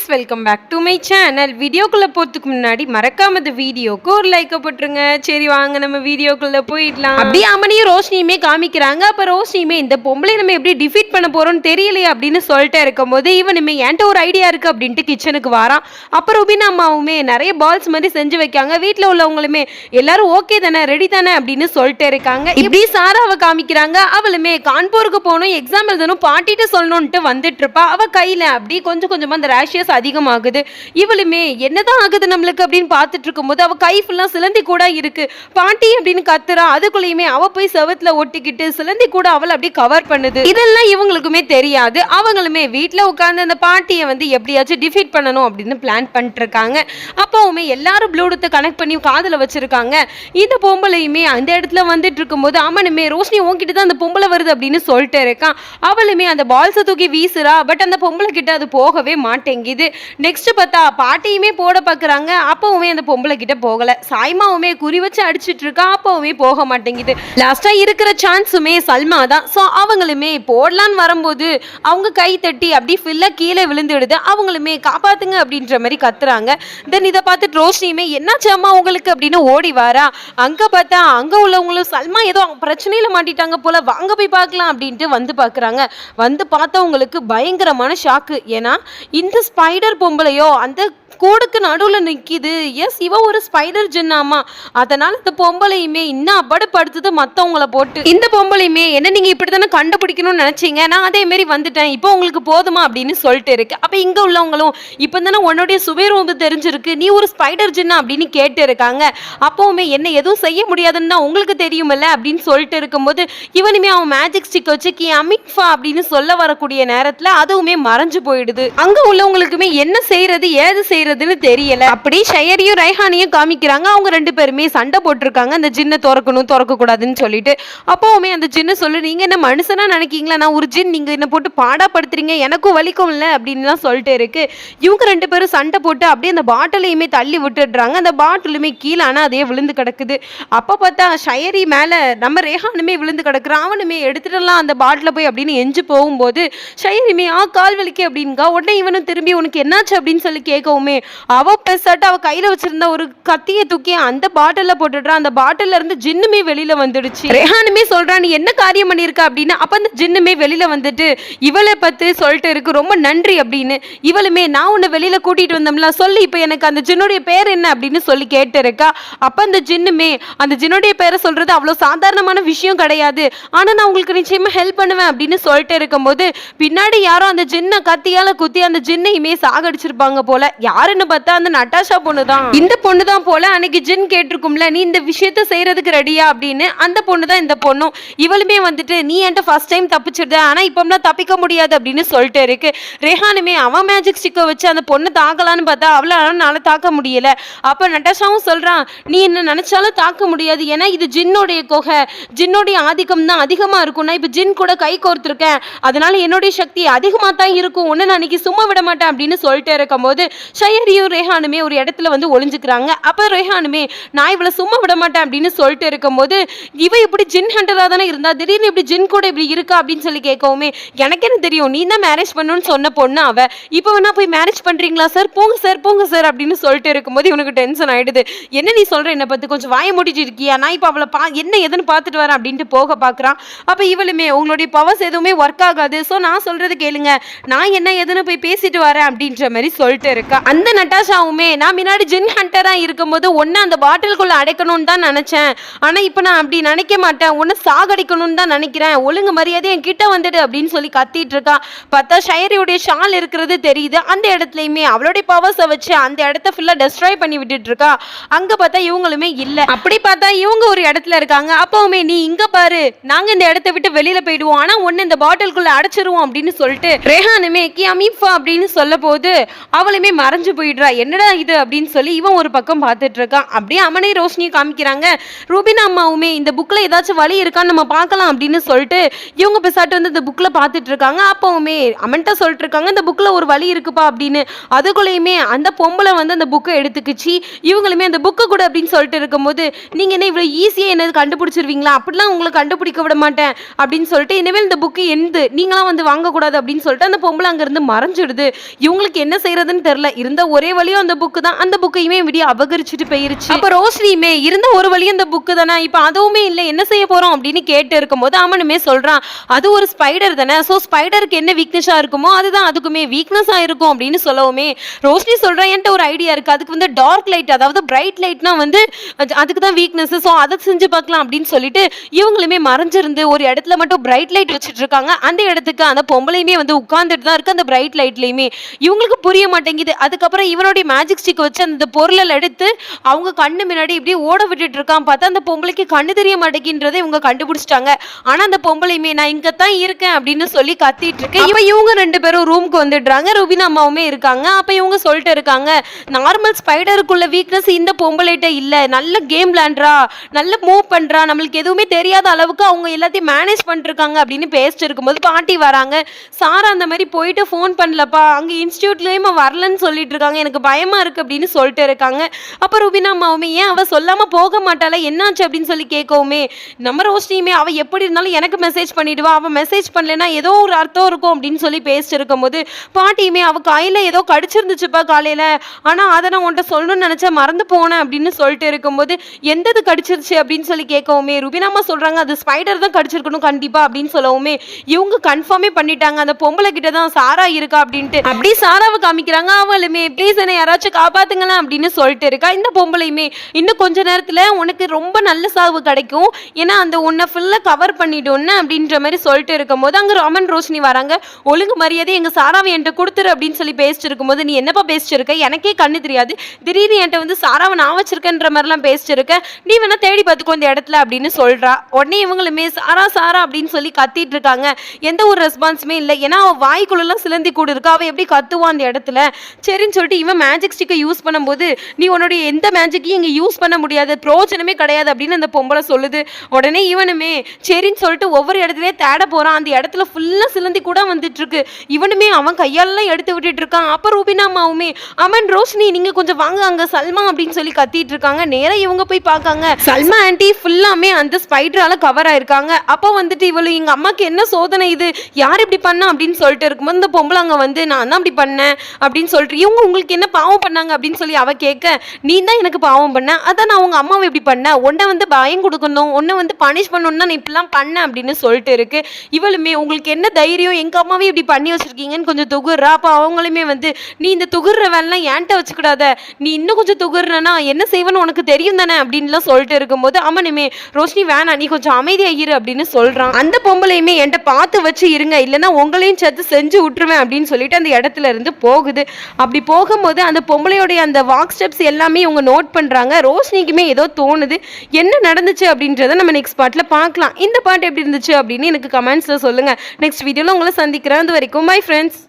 Guys welcome back to my channel வீடியோக்குள்ளே போகிறதுக்கு முன்னாடி மறக்காம இந்த வீடியோக்கு ஒரு லைக்கை போட்டுருங்க. சரி வாங்க நம்ம வீடியோக்குள்ளே போயிடலாம். அப்படியே அம்மனியும் ரோஷினியுமே காமிக்கிறாங்க. அப்போ ரோஷினியுமே இந்த பொம்பளை நம்ம எப்படி டிஃபீட் பண்ண போகிறோம்னு தெரியலையே அப்படின்னு சொல்லிட்டு இருக்கும்போது இவனுமே என்கிட்ட ஒரு ஐடியா இருக்குது அப்படின்ட்டு கிச்சனுக்கு வாரான். அப்போ ருபினா அம்மாவுமே நிறைய பால்ஸ் மாதிரி செஞ்சு வைக்காங்க. வீட்டில் உள்ளவங்களுமே எல்லாரும் ஓகே தானே ரெடி தானே அப்படின்னு சொல்லிட்டு இருக்காங்க. இப்படி சாராவை காமிக்கிறாங்க. அவளுமே கான்பூருக்கு போகணும் எக்ஸாம் எழுதணும் பாட்டிட்டு சொல்லணும்ட்டு வந்துட்டு இருப்பா. அவ கையில அப்படி கொஞ்சம் கொஞ்சமா அந்த ரேஷியஸ் அதிகமாகுது. இவளுமே என்னதான் ஆகுது நம்மளுக்கு அப்படின்னு பார்த்துட்டு இருக்கும்போது அவள் கை ஃபுல்லா சிலந்தி கூட இருக்கு. பாட்டி அப்படின்னு கத்துறா அதுக்குள்ளேயுமே அவ போய் செவத்துல ஒட்டிக்கிட்டு சிலந்தி கூட அவளை அப்படியே கவர் பண்ணுது. இதெல்லாம் இவங்களுக்குமே தெரியாது. அவங்களுமே வீட்டில் உட்கார்ந்து அந்த பாட்டியை வந்து எப்படியாச்சும் டிஃபீட் பண்ணணும் அப்படின்னு பிளான் பண்ணிட்டு இருக்காங்க அப்பவுமே எல்லாரும் ப்ளூடூத்தை கனெக்ட் பண்ணி காதில் வச்சிருக்காங்க. இந்த பொம்பளையுமே அந்த இடத்துல வந்துட்டு இருக்கும்போது அவனுமே ரோஷினி உன்கிட்ட தான் அந்த பொம்பளை வருது அப்படின்னு சொல்லிட்டு இருக்கான். அவளுமே அந்த பால்ஸை தூக்கி வீசுறா. பட் அந்த பொம்பளை கிட்ட அது போகவே மாட்டேங்குது. நெக்ஸ்ட் பார்த்தா பாட்டியுமே போட பார்க்குறாங்க அப்பவுமே அந்த பொம்பளை கிட்ட போகல. சாய்மாவுமே குறி வச்சு அடிச்சிட்டு இருக்கா. அப்பவுமே போக மாட்டேங்குது. லாஸ்டா இருக்கிற சான்ஸுமே சல்மா தான். ஸோ அவங்களுமே போடலான்னு வரும்போது அவங்க கை தட்டி அப்படி ஃபில்லாக கீழே விழுந்துடுது. அவங்களுமே காப்பாத்துங்க அப்படின்ற மாதிரி கத்துறாங்க. தென் இதை பார்த்துட்டு ரோஷினியுமே என்னாச்சாமா அம்மா உங்களுக்கு? அப்படின்னு ஓடி வாரா. அங்க பார்த்தா அங்க உள்ளவங்களும் சல்மா ஏதோ பிரச்சனையில மாட்டிட்டாங்க போல. வாங்க போய் பார்க்கலாம் அப்படின்ட்டு வந்து பார்க்குறாங்க வந்து பார்த்தவங்களுக்கு பயங்கரமான ஷாக்கு ஏன்னா இந்த ஸ்பைடர் பொம்பளையோ அந்த கூடுக்கு நடுவில் நிற்கிது எஸ் இவ ஒரு ஸ்பைடர் ஜின்னாமா? அதனால இந்த பொம்பளையுமே இன்னும் அபடப்படுத்துது மற்றவங்கள போட்டு. இந்த பொம்பளையுமே என்ன நீங்கள் இப்படி தானே கண்டுபிடிக்கணும்னு நினச்சிங்க? நான் அதே மாதிரி வந்துட்டேன். இப்போ உங்களுக்கு போதுமா அப்படின்னு சொல்லிட்டு இருக்கு. அப்போ இங்கே உள்ளவங்களும் இப்போ தானே உன்னுடைய சுவைரூபு தெரிஞ்சிருக்கு. நீ ஒரு ஸ்பைடர் ஜின்னா அப்படின்னு கேட்டு இருக்காங்க. அப்போவுமே என்ன எதுவும் செய்ய முடியாதுன்னு தான் உங்களுக்கு தெரியுமில்ல அப்படின்னு சொல்லிட்டு இருக்கும்போது இவனுமே அவன் மேஜிக் ஸ்டிக் வச்சு கி அமிக்ஃபா அப்படின்னு சொல்ல வரக்கூடிய நேரத்தில் அதுவுமே மறைஞ்சு போயிடுது. அங்கே உள்ளவங்களுக்குமே என்ன செய்யறது ஏது செய்யறதுன்னு தெரியல. அப்படி ஷயரியும் ரைஹானியும் காமிக்கிறாங்க. அவங்க ரெண்டு பேருமே சண்டை போட்டிருக்காங்க. அந்த ஜின்னை திறக்கணும் திறக்க கூடாதுன்னு சொல்லிட்டு. அப்போவுமே அந்த ஜின்னு சொல்லு நீங்க என்ன மனுஷனா நினைக்கீங்களா? நான் ஒரு ஜின் நீங்க என்ன போட்டு பாடாப்படுத்துறீங்க. எனக்கும் வலிக்கும் இல்லை. அப்படின்லாம் சொல்லிட்டு இருக்கு. இவங்க ரெண்டு பேரும் சண்டை போட்டு அப்படியே அந்த பாட்டிலையுமே தள்ளி விட்டுடுறாங்க. அந்த பாட்டிலுமே கீழே ஆனால் அதே விழுந்து கிடக்குது. அப்போ பார்த்தா ஷயரி மேலே நம்ம ரேஹானுமே விழுந்து கிடக்குறான் அவனுமே எடுத்துடலாம் அந்த பாட்டில் போய் அப்படின்னு எஞ்சி போகும்போது ஷயரிமே ஆ கால் வலிக்கு அப்படின்கா உடனே இவனும் திரும்பி உனக்கு என்னாச்சு? அப்படின்னு சொல்லி கேட்கவுமே அவ பெருசாட்டு அவ கையில் வச்சிருந்த ஒரு கத்தியை தூக்கி அந்த பாட்டிலில் போட்டுடுறா. அந்த பாட்டில இருந்து ஜின்னுமே வெளியில வந்துடுச்சு. ரெஹானுமே சொல்கிறா நீ என்ன காரியம் பண்ணியிருக்க? அப்படின்னு. அப்ப அந்த ஜின்னுமே வெளியில வந்துட்டு இவளை பத்தி சொல்லிட்டு இருக்கு ரொம்ப நன்றி அப்படின்னு. இவளுமே நான் உன்னை வெளியில கூட்டிட்டு வந்தோம்ல. சொல்லி இப்போ எனக்கு அந்த ஜின்னுடைய பேர் என்ன? அப்படின்னு சொல்லி கேட்டு இருக்கா அப்ப அந்த ஜின்னுமே அந்த ஜின்னுடைய பேரை சொல்றது அவ்வளோ சாதாரணமான விஷயம் கிடையாது. ஆனா நான் உங்களுக்கு நிச்சயமா ஹெல்ப் பண்ணுவேன் அப்படின்னு சொல்லிட்டு இருக்கும்போது பின்னாடி யாரோ அந்த ஜின்னை கத்தியால குத்தி அந்த ஜின்னையுமே சாகடிச்சிருப்பாங்க போல. யாருன்னு பார்த்தா அந்த நட்டாஷா பொண்ணு தான் இந்த பொண்ணு தான் போல அன்னைக்கு ஜின் கேட்டிருக்கும்ல நீ இந்த விஷயத்த செய்யறதுக்கு ரெடியா அப்படின்னு அந்த பொண்ணு தான் இந்த பொண்ணும் இவளுமே வந்துட்டு நீ என்கிட்ட ஃபர்ஸ்ட் டைம் தப்பிச்சிருந்த ஆனா இப்பம்லாம் தப்பிக்க முடியாது அப்படின்னு சொல்லிட்டு இருக்கு. ரேஹானுமே அவன் மேஜிக் ஸ்டிக்கை வச்சு அந்த பொண்ணு தாக்கலான்னு பார்த்தா அவளால தாக்க முடியல. அப்ப நட்டாஷாவும் சொல்றான் நீ என்ன நினைச்சாலும் தாக்க முடியாது. ஏன்னா இது ஜின்னுடைய கொகை. ஜின்னுடைய ஆதிக்கம் தான் அதிகமா இருக்கும். நான் இப்ப ஜின் கூட கை கோர்த்திருக்கேன். அதனால என்னுடைய சக்தி அதிகமா தான் இருக்கும். உன்னை நான் அன்னைக்கு சும்மா விட மாட்டேன் அப்படின்னு சொல்லிட்டு இருக்கும்போது ஷயரியும் ரேஹானுமே ஒரு இடத்துல வந்து ஒளிஞ்சுக்கிறாங்க. அப்போ ரேஹானுமே நான் இவளை சும்மா விட மாட்டேன் அப்படின்னு சொல்லிட்டு இருக்கும்போது இவ இப்படி ஜின் ஹண்டராக தானே இருந்தா திடீர்னு இப்படி ஜின் கூட இப்படி இருக்கா? அப்படின்னு சொல்லி கேட்கவுமே எனக்கு என்ன தெரியும் நீ தான் மேரேஜ் பண்ணணும்னு சொன்ன பொண்ணு அவ? இப்போ வேணா போய் மேரேஜ் பண்ணுறீங்களா சார் போங்க சார் போங்க சார் அப்படின்னு சொல்லிட்டு இருக்கும்போது இவனுக்கு டென்ஷன் ஆயிடுது. என்ன நீ சொல்கிற என்னை பற்றி கொஞ்சம் வாய முடிச்சு இருக்கியா? நான் இப்போ அவளை பா என்ன எதுன்னு பார்த்துட்டு வரேன் அப்படின்ட்டு போக பார்க்குறான் அப்போ இவளுமே உங்களுடைய பவர்ஸ் எதுவுமே ஒர்க் ஆகாது. ஸோ நான் சொல்கிறது கேளுங்க. நான் என்ன எதுன்னு போய் பேசிட்டு வரேன் அப்படின்ற மாதிரி சொல்லிட்டு இருக்கா. அந்த அந்த நட்டாஷாவுமே நான் முன்னாடி ஜின் ஹண்டரா இருக்கும்போது ஒன்னு அந்த பாட்டிலுக்குள்ள அடைக்கணும்னு தான் நினைச்சேன். ஆனா இப்போ நான் அப்படி நினைக்க மாட்டேன். ஒன்னு சாகடிக்கணும்னு தான் நினைக்கிறேன். ஒழுங்கு மரியாதை என் கிட்ட வந்துடு அப்படின்னு சொல்லி கத்திட்டு இருக்கா. பார்த்தா ஷயரியுடைய ஷால் இருக்கிறது தெரியுது. அந்த இடத்துலயுமே அவளுடைய பவர்ஸை வச்சு அந்த இடத்த ஃபுல்லா டெஸ்ட்ராய் பண்ணி விட்டுட்டு இருக்கா. அங்க பார்த்தா இவங்களுமே இல்ல. அப்படி பார்த்தா இவங்க ஒரு இடத்துல இருக்காங்க. அப்பவுமே நீ இங்க பாரு. நாங்க இந்த இடத்த விட்டு வெளியில போயிடுவோம். ஆனா ஒன்னு இந்த பாட்டிலுக்குள்ள அடைச்சிருவோம் அப்படின்னு சொல்லிட்டு ரேஹானுமே கி அமீஃபா அப்படின்னு சொல்ல போது அவளுமே மறந்து மறைஞ்சு போயிடுறா. என்னடா இது அப்படின்னு சொல்லி இவன் ஒரு பக்கம் பார்த்துட்டு இருக்கான். அப்படியே அவனே ரோஷினியை காமிக்கிறாங்க. ரூபினா அம்மாவுமே இந்த புக்கில் ஏதாச்சும் வழி இருக்கான்னு நம்ம பார்க்கலாம் அப்படின்னு சொல்லிட்டு இவங்க பெசாட்டு வந்து இந்த புக்கில் பார்த்துட்டு இருக்காங்க. அப்பவுமே அவன்கிட்ட சொல்லிட்டு இருக்காங்க இந்த புக்கில் ஒரு வழி இருக்குப்பா அப்படின்னு. அதுக்குள்ளேயுமே அந்த பொம்பளை வந்து அந்த புக்கை எடுத்துக்கிச்சு. இவங்களுமே அந்த புக்கு கூட அப்படின்னு சொல்லிட்டு இருக்கும்போது நீங்கள் என்ன இவ்வளோ ஈஸியாக என்ன கண்டுபிடிச்சிருவீங்களா? அப்படிலாம் உங்களை கண்டுபிடிக்க விட மாட்டேன். அப்படின்னு சொல்லிட்டு இனிமேல் இந்த புக்கு எந்த நீங்களாம் வந்து வாங்கக்கூடாது. அப்படின்னு சொல்லிட்டு அந்த பொம்பளை அங்கேருந்து மறைஞ்சிடுது. இவங்களுக்கு என்ன செய்யறதுன்னு தெரியல. இருந்த ஒரே வழியும் அந்த புக்கு தான். அந்த புக்கையுமே விடிய அபகரிச்சுட்டு போயிருச்சு. அப்ப ரோஷினியுமே இருந்த ஒரு வழியும் அந்த புக்கு தானே? இப்ப அதுவுமே இல்லை. என்ன செய்ய போறோம் அப்படின்னு கேட்டு இருக்கும்போது அவனுமே சொல்றான் அது ஒரு ஸ்பைடர் தானே? ஸோ ஸ்பைடருக்கு என்ன வீக்னஸா இருக்குமோ அதுதான் அதுக்குமே வீக்னஸா இருக்கும் அப்படின்னு சொல்லவுமே ரோஷினி சொல்றா என்கிட்ட ஒரு ஐடியா இருக்கு. அதுக்கு வந்து டார்க் லைட் அதாவது பிரைட் லைட்னா வந்து அதுக்கு தான் வீக்னஸ் ஸோ அதை செஞ்சு பார்க்கலாம் அப்படின்னு சொல்லிட்டு இவங்களுமே மறைஞ்சிருந்து ஒரு இடத்துல மட்டும் பிரைட் லைட் வச்சுட்டு இருக்காங்க. அந்த இடத்துக்கு அந்த பொம்பளையுமே வந்து உட்கார்ந்துட்டு தான் இருக்கு. அந்த பிரைட் லைட்லயுமே இவங்களுக்கு புரிய மாட்டேங்குது. அதுக்கப்புறம் இவனுடைய மேஜிக் ஸ்டிக் வச்சு அந்த பொருளை எடுத்து அவங்க கண்ணு முன்னாடி இப்படியே ஓட விட்டுட்டு இருக்கான். பார்த்தா அந்த பொம்பளைக்கு கண்ணு தெரிய மாட்டேங்கின்றதை இவங்க கண்டுபிடிச்சிட்டாங்க. ஆனா அந்த பொம்பளையுமே நான் இங்க தான் இருக்கேன் அப்படின்னு சொல்லி கத்திட்டு இருக்கேன். இப்ப இவங்க ரெண்டு பேரும் ரூமுக்கு வந்துடுறாங்க. ருபினா அம்மாவுமே இருக்காங்க. அப்ப இவங்க சொல்லிட்டு இருக்காங்க நார்மல் ஸ்பைடருக்குள்ள வீக்னஸ் இந்த பொம்பளைகிட்ட இல்ல. நல்ல கேம் விளையாடுறா நல்ல மூவ் பண்றா. நம்மளுக்கு எதுவுமே தெரியாத அளவுக்கு அவங்க எல்லாத்தையும் மேனேஜ் பண்ணிருக்காங்க அப்படின்னு பேசிட்டு இருக்கும்போது பாட்டி வராங்க. சாரா அந்த மாதிரி போயிட்டு ஃபோன் பண்ணலப்பா. அங்க இன்ஸ்டியூட்லயும் வரலன்னு சொல்லிட்டு இருக்காங்க எனக்கு பயமா இருக்கு அப்படின்னு சொல்லிட்டு இருக்காங்க. அப்ப ரூபினா அம்மாவுமே ஏன் அவ சொல்லாம போக மாட்டாளா? என்னாச்சு? அப்படின்னு சொல்லி கேட்கவுமே நம்ம ரோஷினியுமே அவ எப்படி இருந்தாலும் எனக்கு மெசேஜ் பண்ணிடுவா. அவ மெசேஜ் பண்ணலன்னா ஏதோ ஒரு அர்த்தம் இருக்கும் அப்படின்னு சொல்லி பேசிட்டு இருக்கும்போது பாட்டியுமே அவ கையில ஏதோ கடிச்சிருந்துச்சுப்பா காலையில. ஆனா அதை நான் உன்கிட்ட சொல்லணும்னு நினச்சா மறந்து போனேன் அப்படின்னு சொல்லிட்டு இருக்கும்போது எந்தது கடிச்சிருச்சு? அப்படின்னு சொல்லி கேட்கவுமே ருபினாமா சொல்றாங்க அது ஸ்பைடர் தான் கடிச்சிருக்கணும் கண்டிப்பா அப்படின்னு சொல்லவுமே இவங்க கன்ஃபார்மே பண்ணிட்டாங்க. அந்த பொம்பளை கிட்ட தான் சாரா இருக்கா? அப்படின்ட்டு. அப்படி சாராவை காமிக்கிறாங்க. அவளுமே ப்ளீஸ் என்னை யாராச்சும் காப்பாத்துங்களேன் அப்படின்னு சொல்லிட்டு இருக்கா. இந்த பொம்பளையுமே இன்னும் கொஞ்ச நேரத்துல உனக்கு ரொம்ப நல்ல சாவு கிடைக்கும். ஏன்னா அந்த உன்னை ஃபுல்லா கவர் பண்ணிட்டோன்னு அப்படின்ற மாதிரி சொல்லிட்டு இருக்கும்போது அங்க ராமன் ரோஷினி வராங்க. ஒழுங்கு மரியாதை எங்க சாராவை என்கிட்ட கொடுத்துரு அப்படின்னு சொல்லி பேசிட்டு இருக்கும்போது நீ என்னப்பா பேசிட்டு இருக்க? எனக்கே கண்ணு தெரியாது. திடீர்னு என்கிட்ட வந்து சாராவை நான் வச்சிருக்கேன்ற மாதிரிலாம் பேசிட்டு இருக்க. நீ வேணா தேடி பார்த்துக்கோ இந்த இடத்துல அப்படின்னு சொல்றா. உடனே இவங்களுமே சாரா சாரா அப்படின்னு சொல்லி கத்திட்டு இருக்காங்க. எந்த ஒரு ரெஸ்பான்ஸுமே இல்லை. ஏன்னா அவள் வாய்க்குள்ளெல்லாம் சிலந்தி கூடு இருக்கா? அவள் எப்படி கத்துவான் அந்த இடத்துல? சரி அப்படின்னு சொல்லிட்டு இவன் மேஜிக் ஸ்டிக்கை யூஸ் பண்ணும்போது நீ உன்னுடைய எந்த மேஜிக்கையும் இங்கே யூஸ் பண்ண முடியாது. பிரோஜனமே கிடையாது. அப்படின்னு அந்த பொம்பளை சொல்லுது. உடனே இவனுமே சரின்னு சொல்லிட்டு ஒவ்வொரு இடத்துலயே தேட போறான். அந்த இடத்துல ஃபுல்லாக சிலந்தி கூட வந்துட்டு இருக்கு இவனுமே அவன் கையாலெல்லாம் எடுத்து விட்டுட்டு இருக்கான் அப்போ ரூபினா அம்மாவுமே அமன் ரோஷினி நீங்க கொஞ்சம் வாங்க. அங்க சல்மா அப்படின்னு சொல்லி கத்திட்டு இருக்காங்க நேராக இவங்க போய் பார்க்காங்க. சல்மா ஆன்ட்டி ஃபுல்லாமே அந்த ஸ்பைடரால கவர் ஆயிருக்காங்க. அப்போ வந்துட்டு இவளு எங்க அம்மாக்கு என்ன சோதனை இது? யார் இப்படி பண்ணா? அப்படின்னு சொல்லிட்டு இருக்கும்போது இந்த பொம்பளை அங்க வந்து நான் தான் அப்படி பண்ணேன். அப்படின்னு சொல்லிட்டு இவங்க உங்களுக்கு என்ன பாவம் பண்ணாங்க அப்படின்னு சொல்லி அவ கேட்க நீ தான் எனக்கு பாவம் பண்ண. அதான் நான் உங்க அம்மாவை இப்படி பண்ண. உன்னை வந்து பயம் கொடுக்கணும். உன்னை வந்து பனிஷ் பண்ணணும்னு நான் இப்படிலாம் பண்ண அப்படின்னு சொல்லிட்டு இருக்கு. இவளுமே உங்களுக்கு என்ன தைரியம்? எங்க அம்மாவே இப்படி பண்ணி வச்சிருக்கீங்கன்னு கொஞ்சம் துகுறா அப்போ அவங்களுமே வந்து நீ இந்த துகுற வேலைலாம் ஏன்ட்ட வச்சுக்கூடாத? நீ இன்னும் கொஞ்சம் துகுறனா என்ன செய்வேன்னு உனக்கு தெரியும் தானே? அப்படின்லாம் சொல்லிட்டு இருக்கும்போது அம்மனுமே ரோஷினி வேணா நீ கொஞ்சம் அமைதியாகிரு அப்படின்னு சொல்றான். அந்த பொம்பளையுமே என்கிட்ட பார்த்து வச்சு இருங்க. இல்லைன்னா உங்களையும் சேர்த்து செஞ்சு விட்டுருவேன் அப்படின்னு சொல்லிட்டு அந்த இடத்துல இருந்து போகுது. அப்படி போகும்போது அந்த பொம்பளையோடைய அந்த வாக் ஸ்டெப்ஸ் எல்லாமே இவங்க நோட் பண்ணுறாங்க ரோஷினிக்குமே ஏதோ தோணுது. என்ன நடந்துச்சு அப்படின்றத நம்ம நெக்ஸ்ட் பாட்டில் பார்க்கலாம். இந்த பாட்டு எப்படி இருந்துச்சு அப்படின்னு எனக்கு கமெண்ட்ஸில் சொல்லுங்க. நெக்ஸ்ட் வீடியோவில் உங்களை சந்திக்கிறேன். அது வரைக்கும் பை ஃப்ரெண்ட்ஸ்